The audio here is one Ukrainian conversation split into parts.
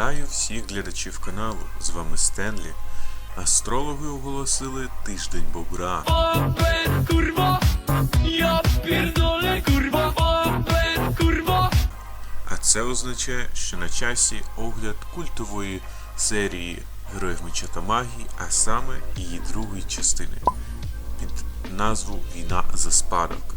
Вітаю всіх глядачів каналу. З вами Стенлі. Астрологи оголосили тиждень бобра. Opet kurwa, ja pierdolę kurwa, opet kurwa. А це означає, що на часі огляд культової серії Героїв Меча та Магії, а саме її другої частини під назву Війна за спадок.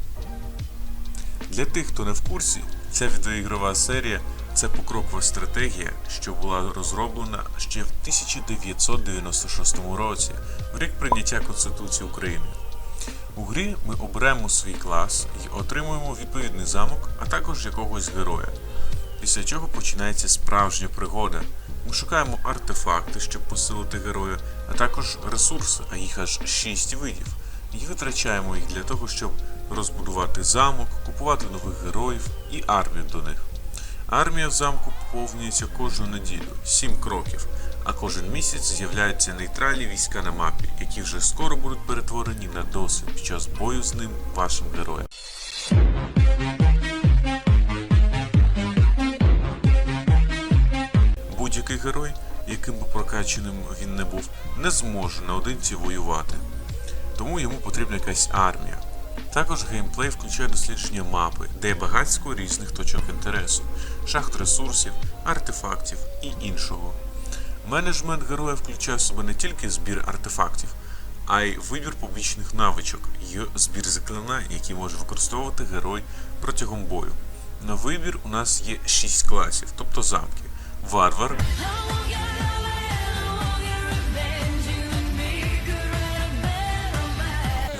Для тих, хто не в курсі, ця відеоігрова серія це покрокова стратегія, що була розроблена ще в 1996 році, в рік прийняття Конституції України. У грі ми оберемо свій клас і отримуємо відповідний замок, а також якогось героя. Після чого починається справжня пригода. Ми шукаємо артефакти, щоб посилити героя, а також ресурси, а їх аж 6 видів, і витрачаємо їх для того, щоб розбудувати замок, купувати нових героїв і армію до них. Армія в замку поповнюється кожну неділю, 7 кроків, а кожен місяць з'являються нейтральні війська на мапі, які вже скоро будуть перетворені на досвід під час бою з ним вашим героєм. Будь-який герой, яким би прокачаним він не був, не зможе наодинці воювати. Тому йому потрібна якась армія. Також геймплей включає дослідження мапи, де є багатство різних точок інтересу, шахт ресурсів, артефактів і іншого. Менеджмент героя включає в себе не тільки збір артефактів, а й вибір побічних навичок і збір заклинань, які може використовувати герой протягом бою. На вибір у нас є 6 класів, тобто замки: варвар,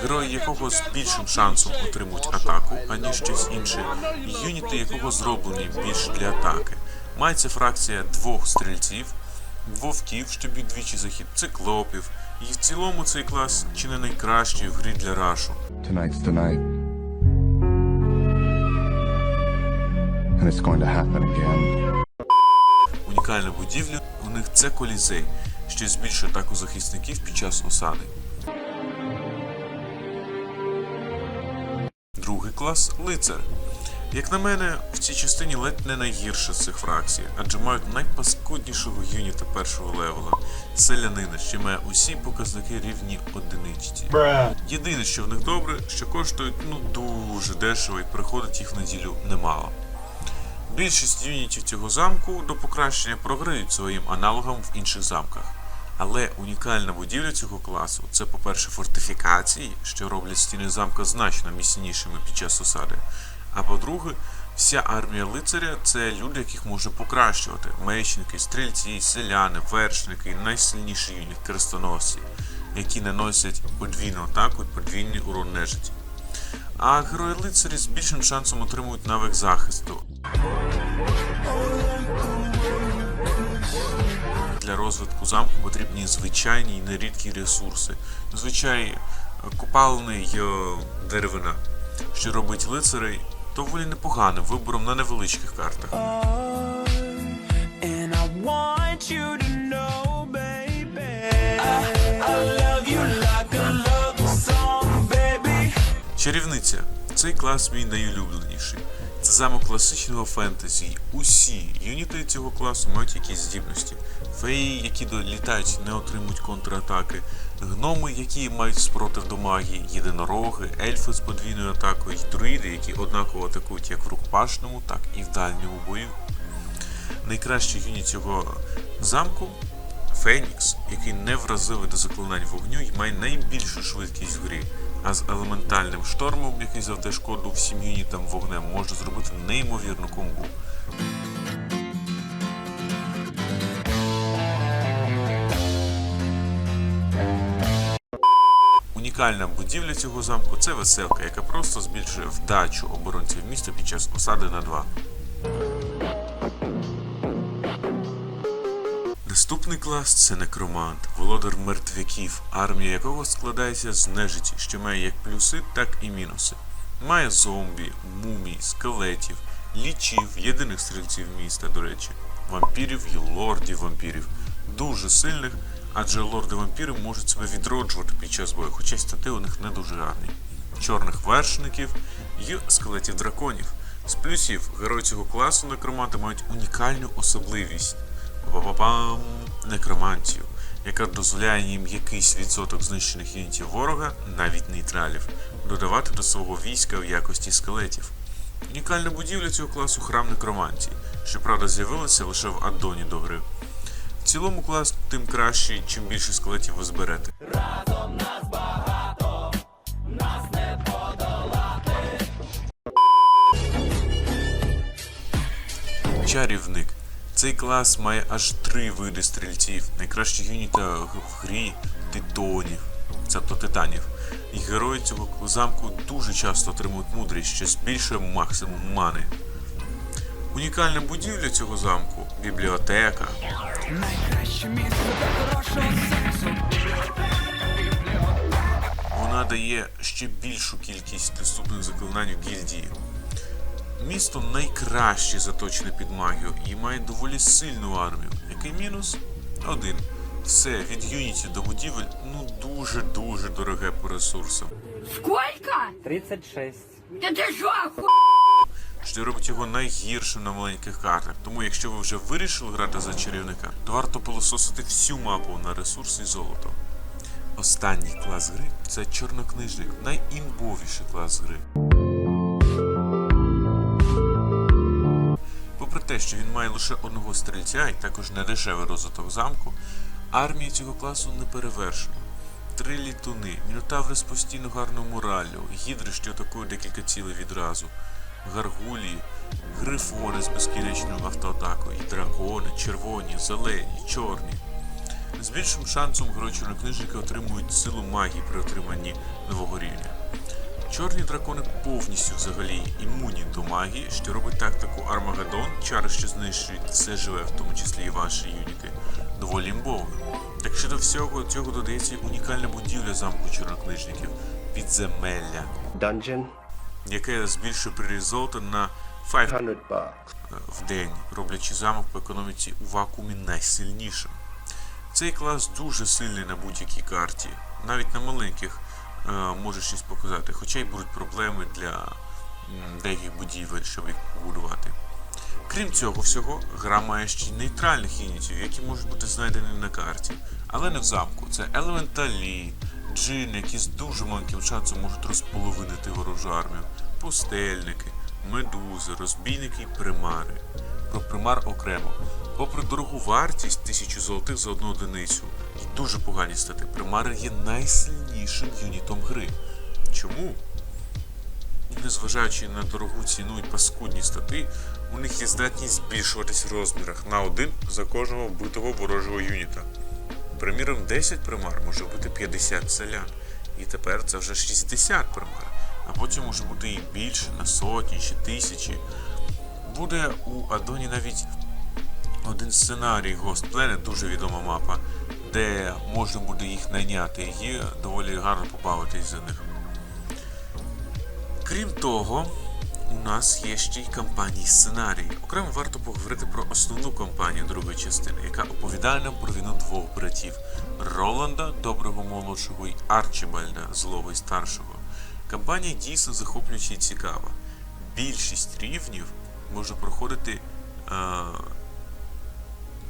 герої якого з більшим шансом отримують атаку, аніж щось інше, і юніти якого зроблені більш для атаки. Мається фракція двох стрільців, вовків, що б'ють двічі захід, циклопів, і в цілому цей клас чи не найкращий в грі для рашу. Tonight's the night. And it's going to happen again. Унікальна будівля у них це колізей, що збільшує атаку захисників під час осади. Клас лицар. Як на мене, в цій частині ледь не найгірша з цих фракцій, адже мають найпаскуднішого юніта першого левела селянина, що має усі показники рівні одиничці. Єдине, що в них добре, що коштують ну дуже дешево і приходить їх в неділю немало. Більшість юнітів цього замку до покращення програють своїм аналогам в інших замках. Але унікальна будівля цього класу це, по-перше, фортифікації, що роблять стіни замка значно міцнішими під час осади. А по-друге, вся армія лицаря це люди, яких може покращувати: мечники, стрільці, селяни, вершники і найсильніший юніт крестоносці, які наносять подвійну атаку і подвійний урон нежиті. А герої лицарі з більшим шансом отримують навик захисту, розвитку замку потрібні звичайні і нерідкі ресурси. Зазвичай копалини й е, деревина, що робить лицарей доволі непоганим вибором на невеличких картах. Чарівниця. Цей клас мій найулюбленіший. Замок класичного фентезі. Усі юніти цього класу мають якісь здібності. Феї, які долітають, не отримують контратаки, гноми, які мають спротив до магії, єдинороги, ельфи з подвійною атакою, й друїди, які однаково атакують як в рукопашному, так і в дальньому бою. Найкращий юніт цього замку Фенікс, який не вразивий до заклинань вогню і має найбільшу швидкість в грі. А з елементальним штормом, який завдає шкоду всім юнітам вогнем, може зробити неймовірну комбу. Унікальна будівля цього замку це веселка, яка просто збільшує вдачу оборонців міста під час осади на 2. Наступний клас це некромант, володар мертвяків, армія якого складається з нежиті, що має як плюси, так і мінуси. Має зомбі, мумій, скелетів, лічів, єдиних стрільців міста, до речі, вампірів і лордів вампірів. Дуже сильних, адже лорди вампіри можуть себе відроджувати під час бою, хоча стати у них не дуже гарні. Чорних вершників і скелетів драконів. З плюсів герої цього класу некроманти мають унікальну особливість Па-па-пам! некромантію, яка дозволяє їм якийсь відсоток знищених юнітів ворога, навіть нейтралів, додавати до свого війська в якості скелетів. Унікальна будівля цього класу храм некромантії, що правда з'явилася лише в аддоні до гри. В цілому клас тим кращий, чим більше скелетів ви зберете. Разом нас багато. Чарівник. Цей клас має аж три види стрільців. Найкращі юніта в грі титонів, тобто титанів. І герої цього замку дуже часто отримують мудрість, що збільшує максимум мани. Унікальна будівля цього замку бібліотека. Найкраще місце для хорошого сексу. Вона дає ще більшу кількість доступних заклинань у гільдії. Місто найкраще заточене під магію і має доволі сильну армію. Який мінус? Один. Все від юнітів до будівель ну дуже-дуже дороге по ресурсам. Сколько? 36. Да ты что, оху... що робить його найгіршим на маленьких картах. Тому, якщо ви вже вирішили грати за чарівника, то варто пилососити всю мапу на ресурси і золото. Останній клас гри це чорнокнижник, найімбовіший клас гри. Те, що він має лише одного стрільця і також недешевий розвиток замку, армія цього класу не перевершена. Три літуни, мінотаври з постійно гарною мораллю, гідри, що атакують декілька цілей відразу, гаргулії, грифони з безкінечною автоатакою, і дракони, червоні, зелені, чорні. З більшим шансом герої чорнокнижники отримують силу магії при отриманні нового рівня. Чорні дракони повністю взагалі імунні до магії, що робить тактику Армагеддон, чари, що знищують все живе, в тому числі і ваші юніти, доволі імбовою. Так що до всього цього додається унікальна будівля замку чорнокнижників підземелля, dungeon, яке збільшує приріст золота на 5 100 в день, роблячи замок по економіці у вакуумі найсильнішим. Цей клас дуже сильний на будь-якій карті, навіть на маленьких може щось показати, хоча й будуть проблеми для деяких будівель, щоб їх побудувати. Крім цього всього, гра має ще й нейтральних юнітів, які можуть бути знайдені на карті, але не в замку. Це елементалі, джини, які з дуже маленьким шансом можуть розполовинити ворожу армію, пустельники, медузи, розбійники і примари. Про примар окремо. Попри дорогу вартість тисячу золотих за одну одиницю і дуже погані стати, примари є найсильнішим юнітом гри. Чому? Незважаючи на дорогу ціну і паскудні стати, у них є здатність збільшуватись в розмірах на один за кожного вбитого ворожого юніта. Приміром, 10 примар може бути 50 селян, і тепер це вже 60 примар, а потім може бути і більше на сотні чи тисячі. Буде у Адоні навіть один сценарій Ghost Planet, дуже відома мапа, де можна буде їх найняти і доволі гарно побавитись за них. Крім того, у нас є ще й кампанії сценарії. Окремо варто поговорити про основну кампанію другої частини, яка оповідає нам про війну двох братів Роланда, доброго молодшого, і Арчибальда, злого і старшого. Кампанія дійсно захоплююча і цікава. Більшість рівнів може проходити. Е-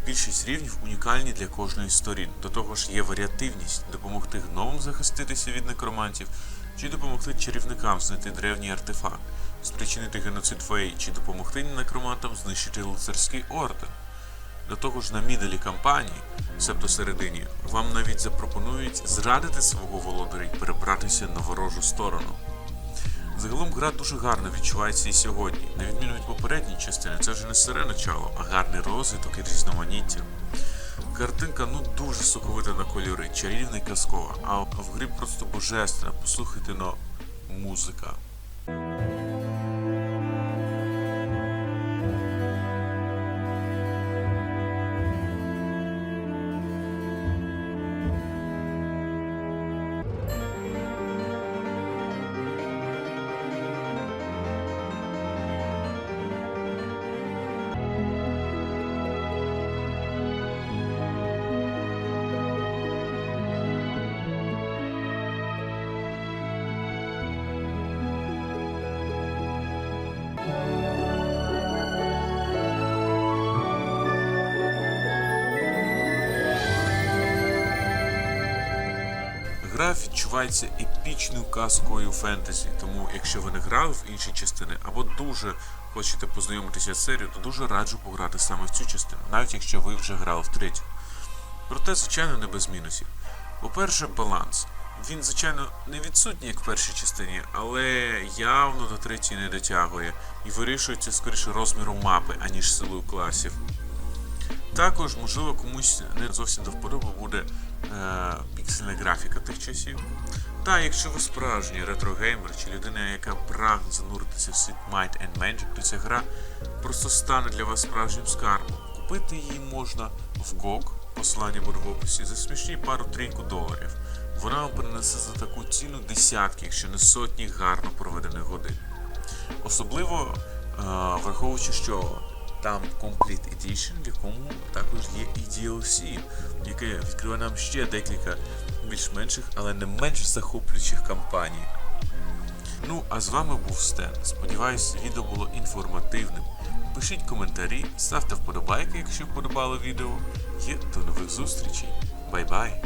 Більшість рівнів унікальні для кожної з сторін. До того ж є варіативність допомогти гномам захиститися від некромантів, чи допомогти чарівникам знайти древній артефакт, спричинити геноцид фей, чи допомогти некромантам знищити лицарський орден. До того ж, на міделі кампанії, себто середині, вам навіть запропонують зрадити свого володаря і перебратися на ворожу сторону. Загалом гра дуже гарно відчувається і сьогодні. На відміну від попередньої частини, це вже не сире начало, а гарний розвиток і різноманіття. Картинка ну дуже соковита на кольори, чарівна і казкова, а в грі просто божественна. Послухайте но музика. Гра відчувається епічною казкою фентезі, тому якщо ви не грали в інші частини або дуже хочете познайомитися з серією, то дуже раджу пограти саме в цю частину, навіть якщо ви вже грали в третю. Проте, звичайно, не без мінусів. По-перше, баланс. Він, звичайно, не відсутній, як в першій частині, але явно до третьої не дотягує і вирішується скоріше розміром мапи, аніж силою класів. Також, можливо, комусь не зовсім до вподоби буде е, піксельна графіка тих часів. Та якщо ви справжній ретрогеймер чи людина, яка прагне зануритися в світ Might and Magic, то ця гра просто стане для вас справжнім скарбом. Купити її можна в GOG, посилання буде в описі, за смішні пару-трійку доларів. Вона вам принесе за таку ціну десятки, якщо не сотні гарно проведених годин. Особливо е, враховуючи, що там Complete Edition, в якому також є і DLC, яке відкриває нам ще декілька більш-менших, але не менш захоплюючих кампаній. Ну, а з вами був Стен. Сподіваюсь, відео було інформативним. Пишіть коментарі, ставте вподобайки, якщо вподобало відео. І до нових зустрічей. Бай-бай!